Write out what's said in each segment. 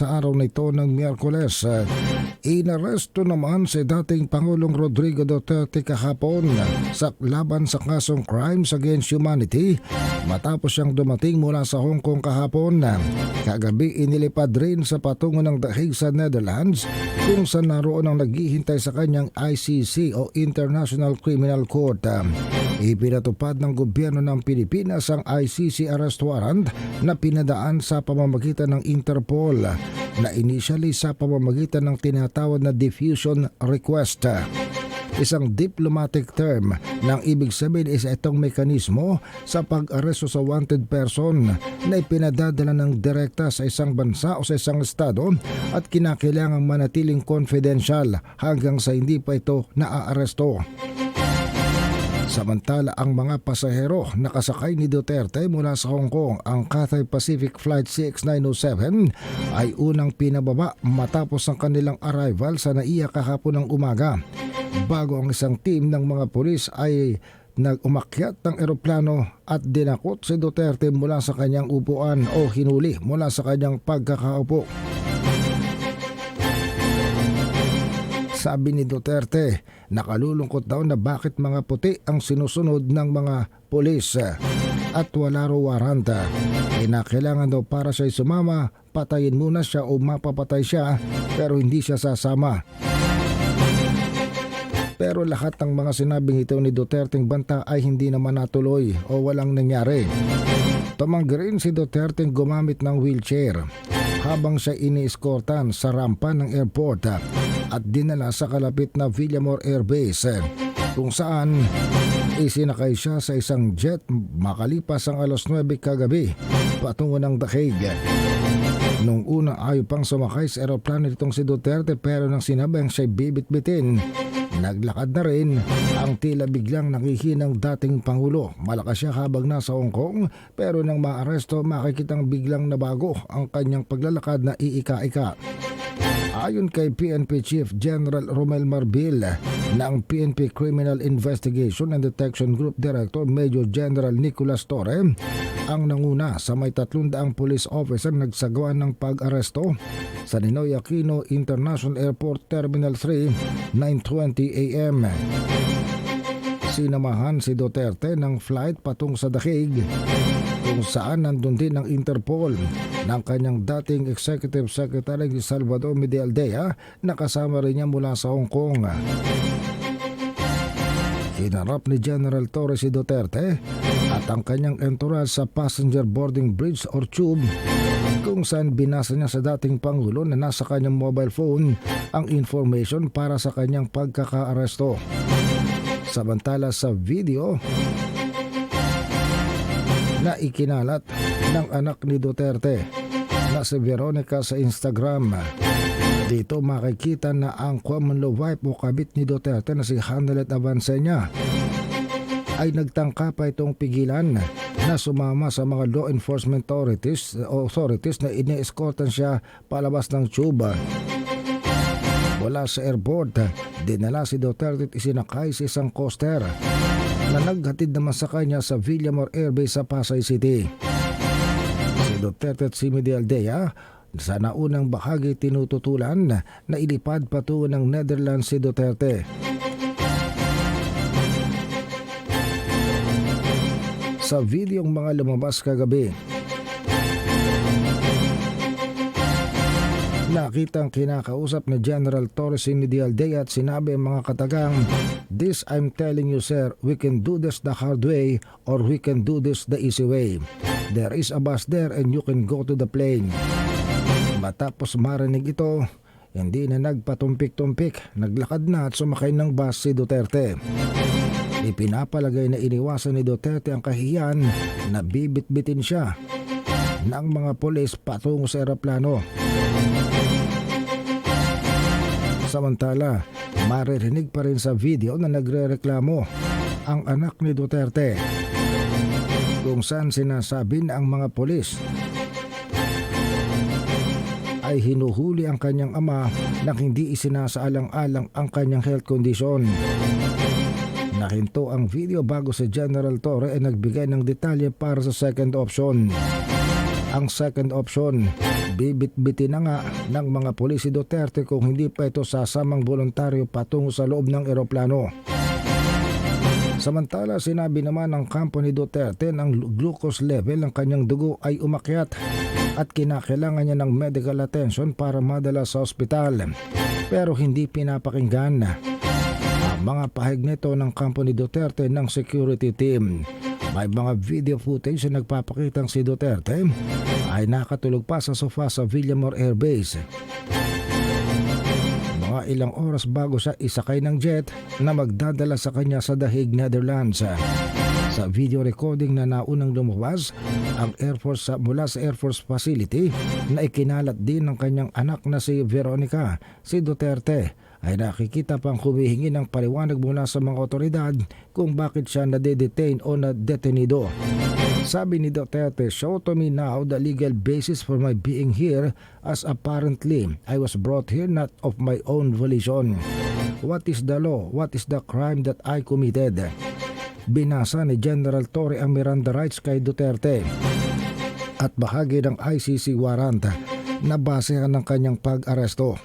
Sa araw na ng Miyerkules, inaresto naman si dating Pangulong Rodrigo Duterte kahapon sa laban sa kasong Crimes Against Humanity matapos siyang dumating mula sa Hong Kong kahapon. Kagabi inilipad rin sa patungo ng Hague sa Netherlands kung saan naroon ang naghihintay sa kanyang ICC o International Criminal Court. Ipinatupad ng gobyerno ng Pilipinas ang ICC arrest warrant na pinadaan sa pamamagitan ng Interpol na initially sa pamamagitan ng tinatawag na diffusion request. Isang diplomatic term na ibig sabihin is itong mekanismo sa pag-aresto sa wanted person na ipinadadala ng direkta sa isang bansa o sa isang estado at kinakailangang manatiling confidential hanggang sa hindi pa ito naaaresto. Samantala ang mga pasahero nakasakay ni Duterte mula sa Hong Kong ang Cathay Pacific Flight 6907 ay unang pinababa matapos ang kanilang arrival sa NAIA kahapon ng umaga. Bago ang isang team ng mga pulis ay nag-umakyat ng eroplano at dinakot si Duterte mula sa kanyang upuan o hinuli mula sa kanyang pagkakaupo. Sabi ni Duterte, nakalulungkot daw na bakit mga puti ang sinusunod ng mga polis at wala raw waranta. Kinakailangan daw para siya sumama, patayin muna siya o mapapatay siya pero hindi siya sasama. Pero lahat ng mga sinabing ito ni Duterte banta ay hindi naman natuloy o walang nangyari. Tumanggi rin si Duterte gumamit ng wheelchair habang siya inieskortan sa rampa ng airport at dinala sa kalapit na Villamor Air Base kung saan isinakay siya sa isang jet makalipas ang alas 9 kagabi patungo ng The Hague. Nung una ayaw pang sumakay sa aeroplano nitong si Duterte pero nang sinabing siya'y bibit-bitin, naglakad na rin ang tila biglang nakihinang dating Pangulo. Malakas siya habang nasa Hong Kong pero nang maaresto makikitang biglang nabago ang kanyang paglalakad na iika-ika. Ayon kay PNP Chief General Romel Marbil na ang PNP Criminal Investigation and Detection Group Director Major General Nicolas Torre ang nanguna sa may 300 police officer nagsagawa ng pag-aresto sa Ninoy Aquino International Airport Terminal 3 9.20 AM. Sinamahan si Duterte ng flight patung sa Dahig kung saan nandun din ang Interpol ng kanyang dating Executive Secretary si Salvador Medialdea na kasama rin niya mula sa Hong Kong. Hinarap ni General Torres si Duterte at ang kanyang entourage sa passenger boarding bridge or tube kung saan binasa niya sa dating Pangulo na nasa kanyang mobile phone ang information para sa kanyang pagkakaaresto. Samantala sa video na ikinalat ng anak ni Duterte na si Veronica sa Instagram. Dito makikita na ang common law wife o kabit ni Duterte na si Hanelet Avancenia ay nagtangka pa itong pigilan na sumama sa mga law enforcement authorities, authorities na ini-escortan siya palabas ng tube. Wala sa airport, dinala si Duterte at isinakay sa isang coaster na naghatid naman sa kanya sa Villamor Airbase sa Pasay City. Si Duterte at si Aldea sa naunang bahagi tinututulan na ilipad patungo ng Netherlands si Duterte. Sa videong mga lumabas kagabi, Nakita ang kinakausap ni General Torres si Midi Aldea at sinabi ang mga katagang, This I'm telling you sir, we can do this the hard way or we can do this the easy way. There is a bus there and you can go to the plane. Matapos marinig ito, hindi na nagpatumpik-tumpik, naglakad na at sumakay ng bus si Duterte. Ipinapalagay na iniwasan ni Duterte ang kahiyan na bibit-bitin siya ng mga polis patungo sa eroplano. Samantala, maririnig pa rin sa video na nagre-reklamo ang anak ni Duterte kung saan sinasabi na ang mga polis ay hinuhuli ang kanyang ama nang hindi isinasaalang-alang ang kanyang health condition. Nahinto ang video bago si General Torre ay nagbigay ng detalye para sa second option. Ang second option. Bibit-bitin na nga ng mga pulis si Duterte kung hindi pa ito sasamang voluntaryo patungo sa loob ng eroplano. Samantala, sinabi naman ng kampo ni Duterte ng glucose level ng kanyang dugo ay umakyat at kinakailangan niya ng medical attention para madala sa ospital. Pero hindi pinapakinggan ang mga pahig nito ng kampo ni Duterte ng security team. May mga video footage na nagpapakitang si Duterte ay nakatulog pa sa sofa sa Villamor Air Base. Mga ilang oras bago siya isakay ng jet na magdadala sa kanya sa Dahig, Netherlands. Sa video recording na naunang lumabas ang Air Force sa, mula sa Air Force Facility na ikinalat din ng kanyang anak na si Veronica, si Duterte ay nakikita pang humihingi ng paliwanag mula sa mga otoridad kung bakit siya nade-detain o nadetenido. Sabi ni Duterte, show to me now the legal basis for my being here as apparently I was brought here not of my own volition. What is the law? What is the crime that I committed? Binasa ni General Torre ang Miranda rights kay Duterte at bahagi ng ICC warrant na basehan ng kanyang pag-aresto.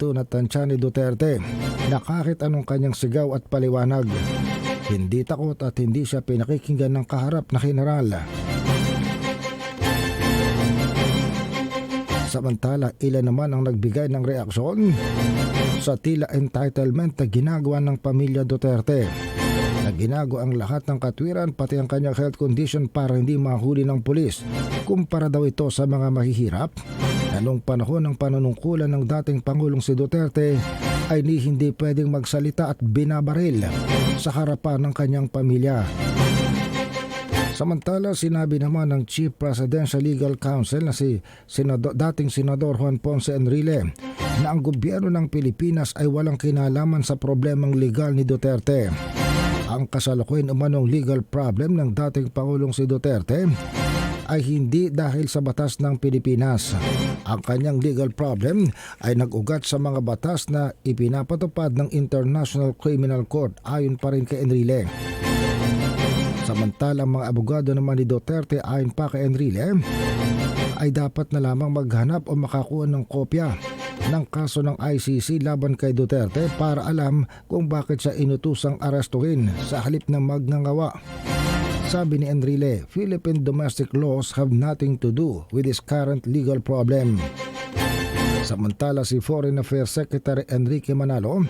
Dito natansya ni Duterte. Na kahit anong kanyang sigaw at paliwanag, hindi takot at hindi siya pinakikinggan ng kaharap na general. Samantala, ilan naman ang nagbigay ng reaksyon sa tila entitlement na ginagawa ng pamilya Duterte. Na ginago ang lahat ng katwiran pati ang kanyang health condition para hindi mahuli ng pulis. Kumpara daw ito sa mga mahihirap na nung panahon ng panunungkulan ng dating Pangulong si Duterte ay ni hindi pwedeng magsalita at binabaril sa harapan ng kanyang pamilya. Samantala, sinabi naman ng Chief Presidential Legal Counsel na si Senado, dating Senador Juan Ponce Enrile na ang gobyerno ng Pilipinas ay walang kinalaman sa problemang legal ni Duterte. Ang kasalukuyan umanong legal problem ng dating Pangulong si Duterte ay hindi dahil sa batas ng Pilipinas. Ang kanyang legal problem ay nag-ugat sa mga batas na ipinapatupad ng International Criminal Court ayon pa rin kay Enrile. Samantalang mga abogado naman ni Duterte ayon pa kay Enrile ay dapat na lamang maghanap o makakuha ng kopya ng kaso ng ICC laban kay Duterte para alam kung bakit siya inutusang arestuhin sa halip na magnangawa. Sabi ni Enrile, Philippine domestic laws have nothing to do with this current legal problem. Samantala si Foreign Affairs Secretary Enrique Manalo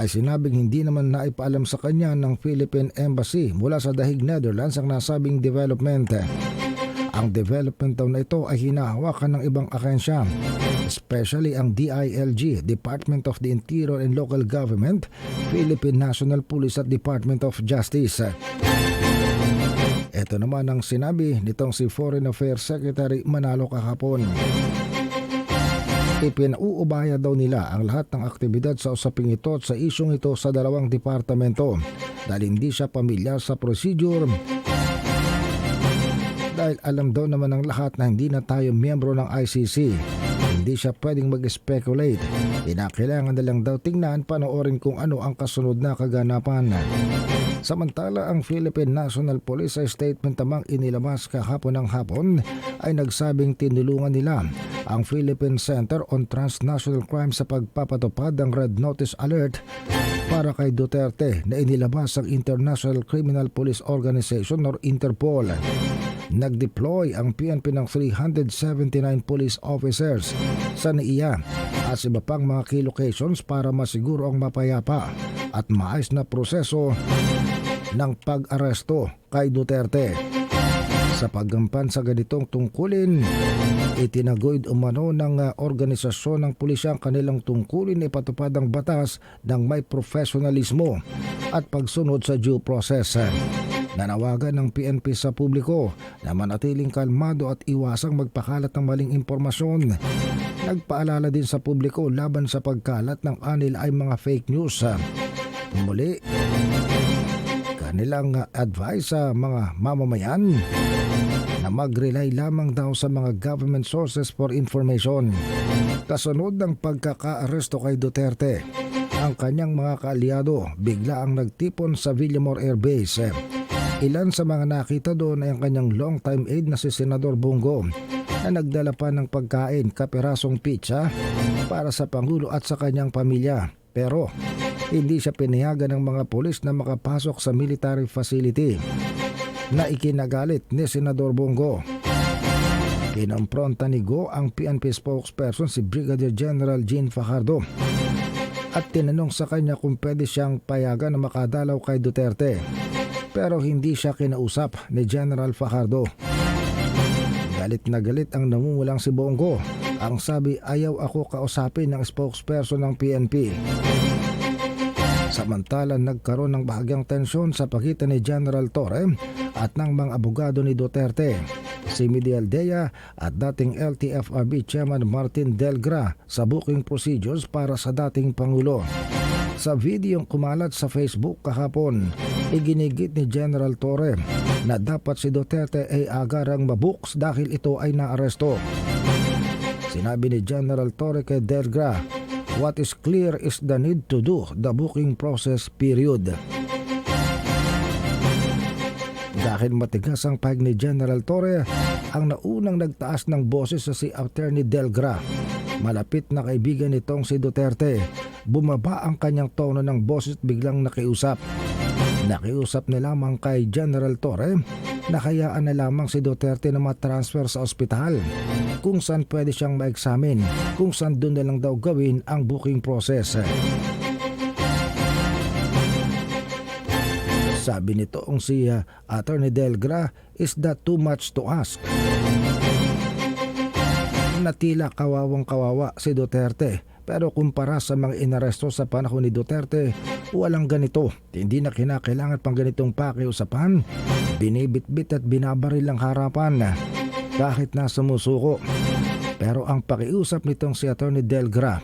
ay sinabing hindi naman naipaalam sa kanya ng Philippine Embassy mula sa Dahig, Netherlands ang nasabing development. Ang development daw na ito ay hinahawakan ng ibang ahensya, especially ang DILG, Department of the Interior and Local Government, Philippine National Police at Department of Justice. Ito naman ang sinabi nitong si Foreign Affairs Secretary Manalo kahapon. Ipinauubaya daw nila ang lahat ng aktibidad sa usaping ito at sa isyong ito sa dalawang departamento dahil hindi siya pamilyar sa procedure dahil alam daw naman ng lahat na hindi na tayo miyembro ng ICC. Hindi siya pwedeng mag-speculate. Kinakailangan na lang daw tingnan panoorin kung ano ang kasunod na kaganapan. Samantala, ang Philippine National Police ay statement namang inilabas kahapon ng hapon ay nagsabing tinulungan nila ang Philippine Center on Transnational Crime sa pagpapatupad ng Red Notice Alert para kay Duterte na inilabas ang International Criminal Police Organization or Interpol. Nag-deploy ang PNP ng 379 police officers sa NAIA at iba pang mga key locations para masiguro ang mapayapa at maayos na proseso ng pag-aresto kay Duterte. Sa paggampan sa ganitong tungkulin, itinagoyd umano ng uh, organisasyon ng pulisya ang kanilang tungkulin na ipatupad ang batas ng may profesionalismo at pagsunod sa due process. Nanawagan ng PNP sa publiko na manatiling kalmado at iwasang magpakalat ng maling impormasyon. Nagpaalala din sa publiko laban sa pagkalat ng anil ay mga fake news. Muli, kanilang advice sa mga mamamayan na mag-rely lamang daw sa mga government sources for information. Kasunod ng pagkakaaresto kay Duterte, ang kanyang mga kaalyado bigla ang nagtipon sa Villamor Air Base. Ilan sa mga nakita doon ay ang kanyang long-time aide na si Senador Bongo na nagdala pa ng pagkain, kaperasong pizza para sa Pangulo at sa kanyang pamilya. Pero hindi siya pinayagan ng mga pulis na makapasok sa military facility na ikinagalit ni Senador Bongo. Kinompronta ni Go ang PNP spokesperson si Brigadier General Jean Fajardo at tinanong sa kanya kung pwede siyang payagan na makadalaw kay Duterte. Pero hindi siya kinausap ni General Fajardo. Galit na galit ang namumulang si Bongo. Ang sabi ayaw ako kausapin ng spokesperson ng PNP. Samantala nagkaroon ng bahagyang tensyon sa pagitan ni General Torre at ng mga abogado ni Duterte. Si Midi Aldea at dating LTFRB Chairman Martin Delgra sa booking procedures para sa dating Pangulo. Sa videong kumalat sa Facebook kahapon, iginigit ni General Torre na dapat si Duterte ay agarang mabuks dahil ito ay naaresto. Sinabi ni General Torre kay Delgra, What is clear is the need to do the booking process period. Dahil matigas ang pahig ni General Torre, ang naunang nagtaas ng boses sa si Attorney Delgra. Malapit na kaibigan nitong si Duterte. Bumaba ang kanyang tono ng boses at biglang nakiusap. Nakiusap na lamang kay General Torre na kayaan na lamang si Duterte na matransfer sa ospital kung saan pwede siyang ma-examine kung saan doon na lang daw gawin ang booking process. Sabi nitoong si uh, Attorney Delgra, is that too much to ask? Natila kawawang kawawa si Duterte pero kumpara sa mga inaresto sa panahon ni Duterte, walang ganito. Hindi na kinakailangan pang ganitong pakiusapan. Binibitbit at binabaril ang harapan kahit na sumusuko. Pero ang pakiusap nitong si Attorney Delgra,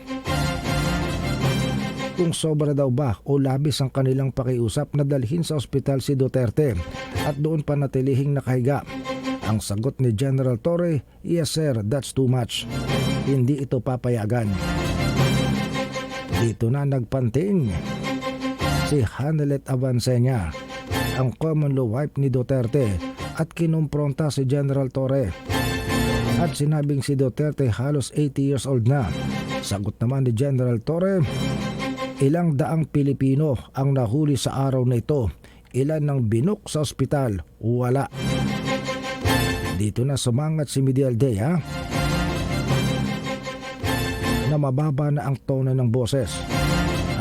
kung sobra daw ba o labis ang kanilang pakiusap na dalhin sa ospital si Duterte at doon pa natilihing nakahiga. Ang sagot ni General Torre, yes sir, that's too much. Hindi ito papayagan. Dito na nagpanting si Hanelet Avancenia, ang common law wife ni Duterte at kinumpronta si General Torre. At sinabing si Duterte halos 80 years old na. Sagot naman ni General Torre, ilang daang Pilipino ang nahuli sa araw na ito. Ilan ng binuk sa ospital? Wala. Dito na sumangat si Midi Aldea na mababa na ang tono ng boses.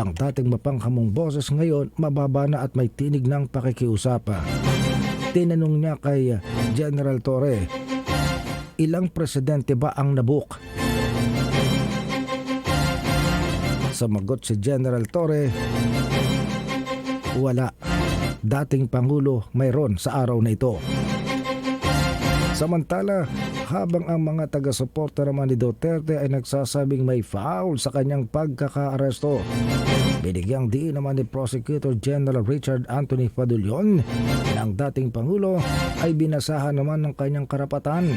Ang dating mapanghamong boses ngayon mababa na at may tinig ng pakikiusap. Tinanong niya kay General Torre, ilang presidente ba ang nabuk? Sumagot si General Torre, wala. Dating Pangulo mayroon sa araw na ito. Samantala, habang ang mga taga-suporta naman ni Duterte ay nagsasabing may foul sa kanyang pagkakaaresto. Binigyang diin naman ni Prosecutor General Richard Anthony Padulion na ang dating Pangulo ay binasahan naman ng kanyang karapatan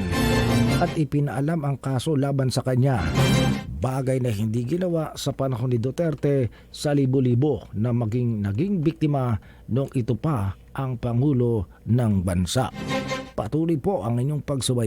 at ipinaalam ang kaso laban sa kanya. Bagay na hindi ginawa sa panahon ni Duterte sa libo-libo na maging naging biktima nung ito pa ang Pangulo ng Bansa. Patuloy po ang inyong pagsubay